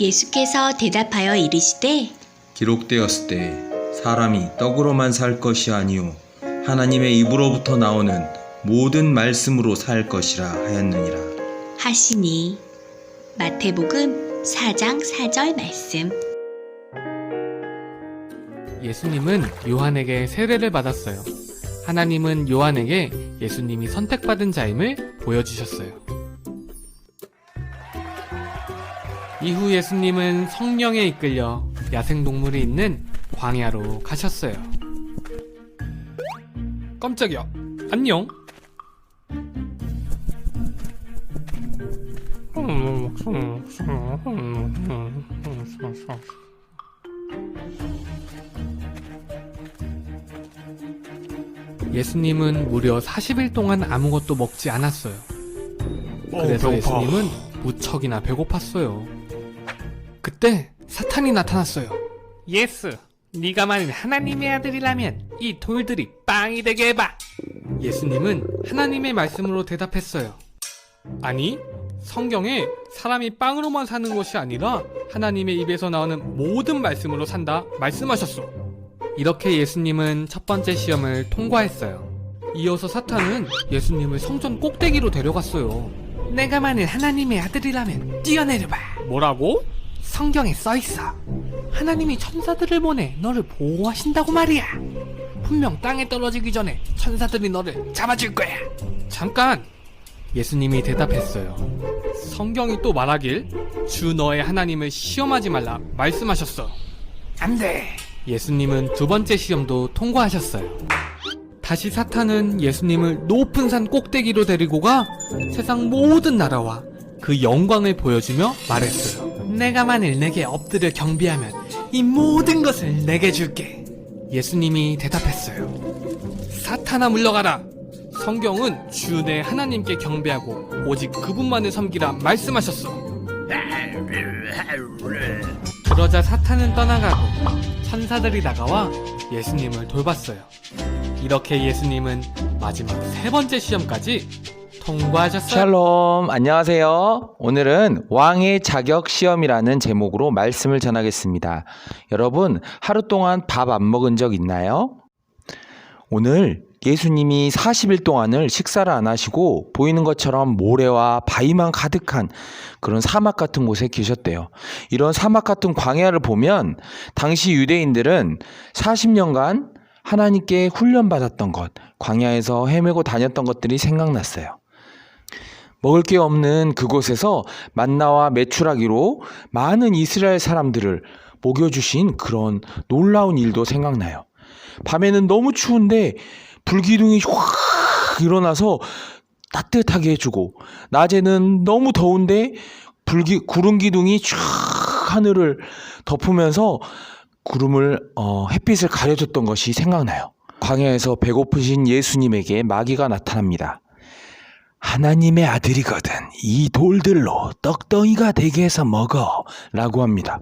예수께서 대답하여 이르시되 기록되었을 때 사람이 떡으로만 살 것이 아니요 하나님의 입으로부터 나오는 모든 말씀으로 살 것이라 하였느니라. 하시니 마태복음 4장 4절 말씀 예수님은 요한에게 세례를 받았어요. 하나님은 요한에게 예수님이 선택받은 자임을 보여주셨어요. 이후 예수님은 성령에 이끌려 야생동물이 있는 광야로 가셨어요. 깜짝이야. 안녕. 예수님은 무려 40일 동안 아무것도 먹지 않았어요. 그래서 예수님은 무척이나 배고팠어요. 그때 사탄이 나타났어요. 예수, 네가 만일 하나님의 아들이라면 이 돌들이 빵이 되게 해봐. 예수님은 하나님의 말씀으로 대답했어요. 아니, 성경에 사람이 빵으로만 사는 것이 아니라 하나님의 입에서 나오는 모든 말씀으로 산다 말씀하셨어. 이렇게 예수님은 첫 번째 시험을 통과했어요. 이어서 사탄은 예수님을 성전 꼭대기로 데려갔어요. 내가 만일 하나님의 아들이라면 뛰어내려봐. 뭐라고? 성경에 써 있어. 하나님이 천사들을 보내 너를 보호하신다고 말이야. 분명 땅에 떨어지기 전에 천사들이 너를 잡아줄 거야. 잠깐. 예수님이 대답했어요. 성경이 또 말하길 주 너의 하나님을 시험하지 말라 말씀하셨어. 안 돼. 예수님은 두 번째 시험도 통과하셨어요. 다시 사탄은 예수님을 높은 산 꼭대기로 데리고 가 세상 모든 나라와 그 영광을 보여주며 말했어요. 내가 만일 내게 엎드려 경비하면 이 모든 것을 내게 줄게. 예수님이 대답했어요. 사탄아 물러가라. 성경은 주 내 하나님께 경배하고 오직 그분만을 섬기라 말씀하셨어. 그러자 사탄은 떠나가고 천사들이 다가와 예수님을 돌봤어요. 이렇게 예수님은 마지막 세 번째 시험까지 통과하셨어요. 샬롬, 안녕하세요. 오늘은 왕의 자격 시험이라는 제목으로 말씀을 전하겠습니다. 여러분, 하루 동안 밥 안 먹은 적 있나요? 오늘 예수님이 40일 동안을 식사를 안 하시고 보이는 것처럼 모래와 바위만 가득한 그런 사막 같은 곳에 계셨대요. 이런 사막 같은 광야를 보면 당시 유대인들은 40년간 하나님께 훈련받았던 것, 광야에서 헤매고 다녔던 것들이 생각났어요. 먹을 게 없는 그곳에서 만나와 메추라기로 많은 이스라엘 사람들을 먹여주신 그런 놀라운 일도 생각나요. 밤에는 너무 추운데 불기둥이 확 일어나서 따뜻하게 해주고 낮에는 너무 더운데 불기 구름 기둥이 쫙 하늘을 덮으면서 구름을 어, 햇빛을 가려줬던 것이 생각나요. 광야에서 배고프신 예수님에게 마귀가 나타납니다. 하나님의 아들이거든 이 돌들로 떡덩이가 되게 해서 먹어 라고 합니다.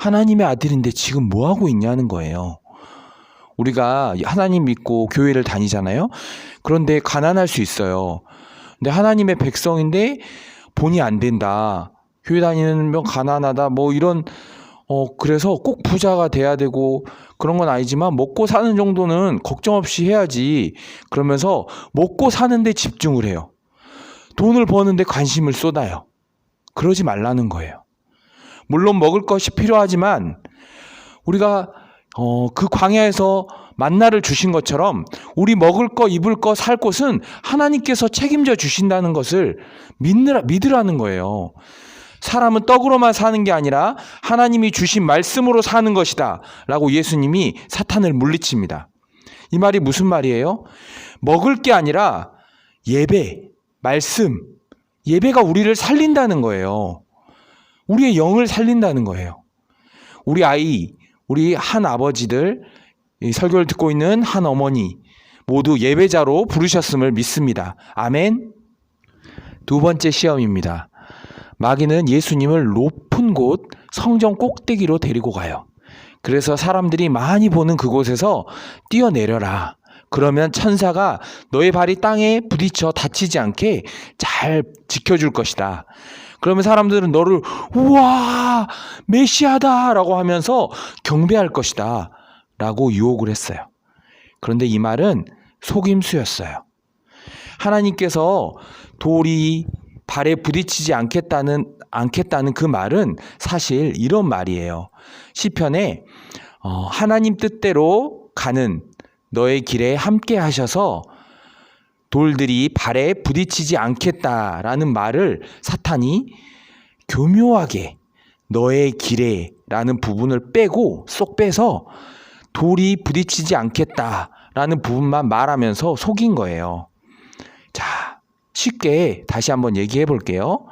하나님의 아들인데 지금 뭐 하고 있냐는 거예요. 우리가 하나님 믿고 교회를 다니잖아요. 그런데 가난할 수 있어요. 근데 하나님의 백성인데 본이 안 된다. 교회 다니면 가난하다. 뭐 이런 어 그래서 꼭 부자가 돼야 되고 그런 건 아니지만 먹고 사는 정도는 걱정 없이 해야지. 그러면서 먹고 사는데 집중을 해요. 돈을 버는데 관심을 쏟아요. 그러지 말라는 거예요. 물론 먹을 것이 필요하지만 우리가 어, 그 광야에서 만나를 주신 것처럼 우리 먹을 거, 입을 거, 살 곳은 하나님께서 책임져 주신다는 것을 믿느라, 믿으라는 거예요. 사람은 떡으로만 사는 게 아니라 하나님이 주신 말씀으로 사는 것이다. 라고 예수님이 사탄을 물리칩니다. 이 말이 무슨 말이에요? 먹을 게 아니라 예배, 말씀, 예배가 우리를 살린다는 거예요. 우리의 영을 살린다는 거예요. 우리 아이, 우리 한 아버지들, 이 설교를 듣고 있는 한 어머니, 모두 예배자로 부르셨음을 믿습니다. 아멘. 두 번째 시험입니다. 마귀는 예수님을 높은 곳 성전 꼭대기로 데리고 가요. 그래서 사람들이 많이 보는 그곳에서 뛰어내려라. 그러면 천사가 너의 발이 땅에 부딪혀 다치지 않게 잘 지켜줄 것이다. 그러면 사람들은 너를 우와 메시아다라고 하면서 경배할 것이다 라고 유혹을 했어요. 그런데 이 말은 속임수였어요. 하나님께서 돌이 발에 부딪히지 않겠다는 않겠다는 그 말은 사실 이런 말이에요. 시편에 어, 하나님 뜻대로 가는 너의 길에 함께 하셔서 돌들이 발에 부딪히지 않겠다라는 말을 사탄이 교묘하게 너의 길에라는 부분을 빼고 쏙 빼서 돌이 부딪히지 않겠다라는 부분만 말하면서 속인 거예요. 자, 쉽게 다시 한번 얘기해 볼게요.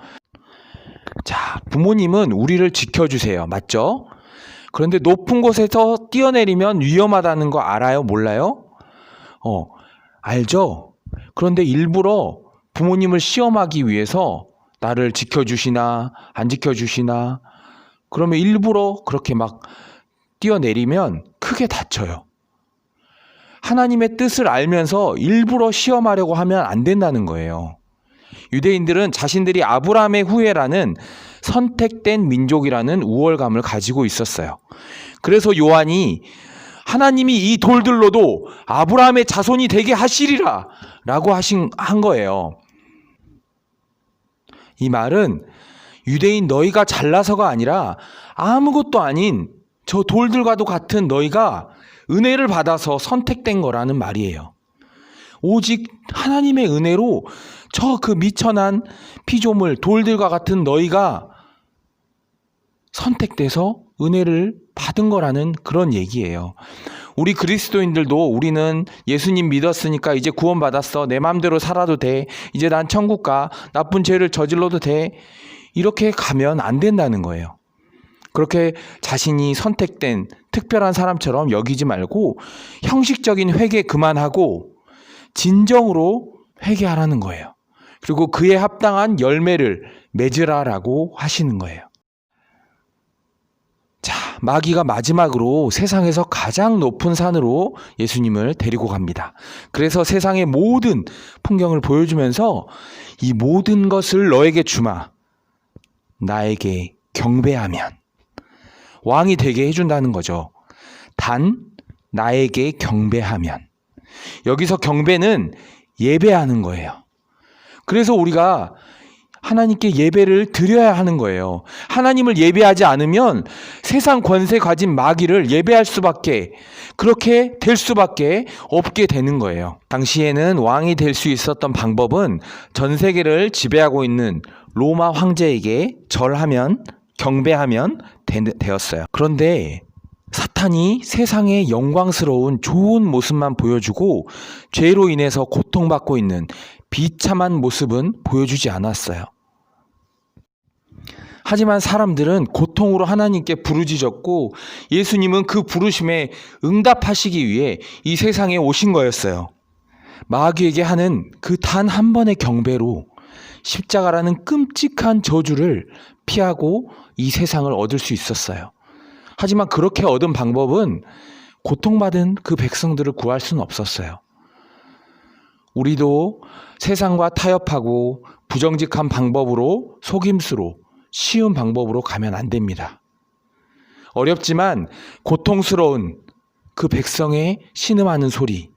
자, 부모님은 우리를 지켜주세요. 맞죠? 그런데 높은 곳에서 뛰어내리면 위험하다는 거 알아요? 몰라요? 어, 알죠? 그런데 일부러 부모님을 시험하기 위해서 나를 지켜주시나, 안 지켜주시나, 그러면 일부러 그렇게 막 뛰어내리면 크게 다쳐요. 하나님의 뜻을 알면서 일부러 시험하려고 하면 안 된다는 거예요. 유대인들은 자신들이 아브라함의 후예라는 선택된 민족이라는 우월감을 가지고 있었어요. 그래서 요한이 하나님이 이 돌들로도 아브라함의 자손이 되게 하시리라 라고 하신 한 거예요. 이 말은 유대인 너희가 잘나서가 아니라 아무것도 아닌 저 돌들과도 같은 너희가 은혜를 받아서 선택된 거라는 말이에요. 오직 하나님의 은혜로 저 그 미천한 피조물 돌들과 같은 너희가 선택돼서 은혜를 받은 거라는 그런 얘기예요. 우리 그리스도인들도 우리는 예수님 믿었으니까 이제 구원받았어. 내 마음대로 살아도 돼. 이제 난 천국 가. 나쁜 죄를 저질러도 돼. 이렇게 가면 안 된다는 거예요. 그렇게 자신이 선택된 특별한 사람처럼 여기지 말고 형식적인 회개 그만하고 진정으로 회개하라는 거예요. 그리고 그에 합당한 열매를 맺으라라고 하시는 거예요. 자, 마귀가 마지막으로 세상에서 가장 높은 산으로 예수님을 데리고 갑니다. 그래서 세상의 모든 풍경을 보여주면서 이 모든 것을 너에게 주마. 나에게 경배하면 왕이 되게 해준다는 거죠. 단 나에게 경배하면 여기서 경배는 예배하는 거예요. 그래서 우리가 하나님께 예배를 드려야 하는 거예요. 하나님을 예배하지 않으면 세상 권세 가진 마귀를 예배할 수밖에 그렇게 될 수밖에 없게 되는 거예요. 당시에는 왕이 될 수 있었던 방법은 전 세계를 지배하고 있는 로마 황제에게 절하면 경배하면 되, 되었어요. 그런데 사탄이 세상의 영광스러운 좋은 모습만 보여주고 죄로 인해서 고통받고 있는 비참한 모습은 보여주지 않았어요. 하지만 사람들은 고통으로 하나님께 부르짖었고 예수님은 그 부르심에 응답하시기 위해 이 세상에 오신 거였어요. 마귀에게 하는 그 단 한 번의 경배로 십자가라는 끔찍한 저주를 피하고 이 세상을 얻을 수 있었어요. 하지만 그렇게 얻은 방법은 고통받은 그 백성들을 구할 수는 없었어요. 우리도 세상과 타협하고 부정직한 방법으로 속임수로 쉬운 방법으로 가면 안 됩니다. 어렵지만 고통스러운 그 백성의 신음하는 소리,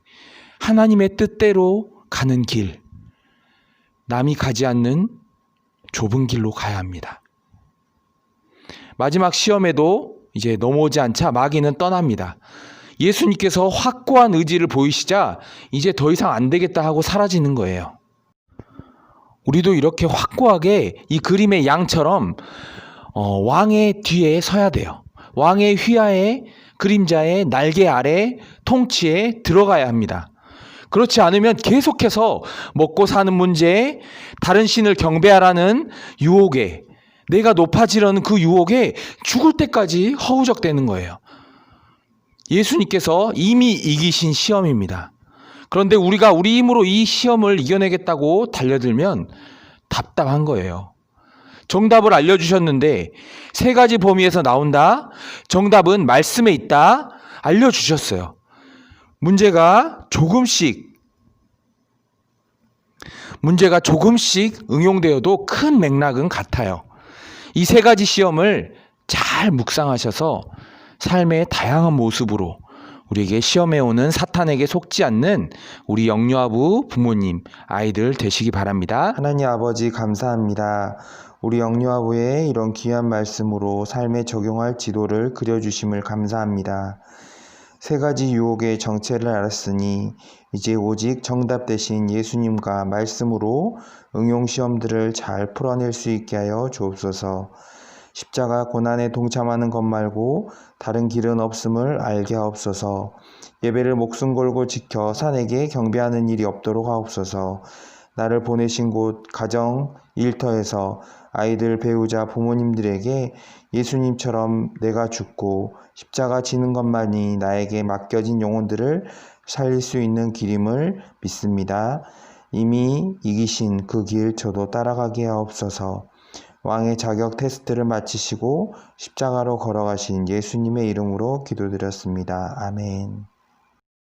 하나님의 뜻대로 가는 길, 남이 가지 않는 좁은 길로 가야 합니다. 마지막 시험에도 이제 넘어오지 않자 마귀는 떠납니다. 예수님께서 확고한 의지를 보이시자 이제 더 이상 안 되겠다 하고 사라지는 거예요. 우리도 이렇게 확고하게 이 그림의 양처럼 어, 왕의 뒤에 서야 돼요. 왕의 휘하에 그림자의 날개 아래 통치에 들어가야 합니다. 그렇지 않으면 계속해서 먹고 사는 문제에 다른 신을 경배하라는 유혹에 내가 높아지려는 그 유혹에 죽을 때까지 허우적대는 거예요. 예수님께서 이미 이기신 시험입니다. 그런데 우리가 우리 힘으로 이 시험을 이겨내겠다고 달려들면 답답한 거예요. 정답을 알려주셨는데 세 가지 범위에서 나온다. 정답은 말씀에 있다. 알려주셨어요. 문제가 조금씩 문제가 조금씩 응용되어도 큰 맥락은 같아요. 이 세 가지 시험을 잘 묵상하셔서 삶의 다양한 모습으로 우리에게 시험에 오는 사탄에게 속지 않는 우리 영유아부 부모님, 아이들 되시기 바랍니다. 하나님 아버지 감사합니다. 우리 영유아부의 이런 귀한 말씀으로 삶에 적용할 지도를 그려주심을 감사합니다. 세 가지 유혹의 정체를 알았으니 이제 오직 정답 대신 예수님과 말씀으로 응용 시험들을 잘 풀어낼 수 있게 하여 주옵소서. 십자가 고난에 동참하는 것 말고 다른 길은 없음을 알게 하옵소서. 예배를 목숨 걸고 지켜 산에게 경배하는 일이 없도록 하옵소서. 나를 보내신 곳 가정 일터에서 아이들 배우자 부모님들에게 예수님처럼 내가 죽고 십자가 지는 것만이 나에게 맡겨진 영혼들을 살릴 수 있는 길임을 믿습니다. 이미 이기신 그 길 저도 따라가게 하옵소서. 왕의 자격 테스트를 마치시고 십자가로 걸어가신 예수님의 이름으로 기도드렸습니다. 아멘.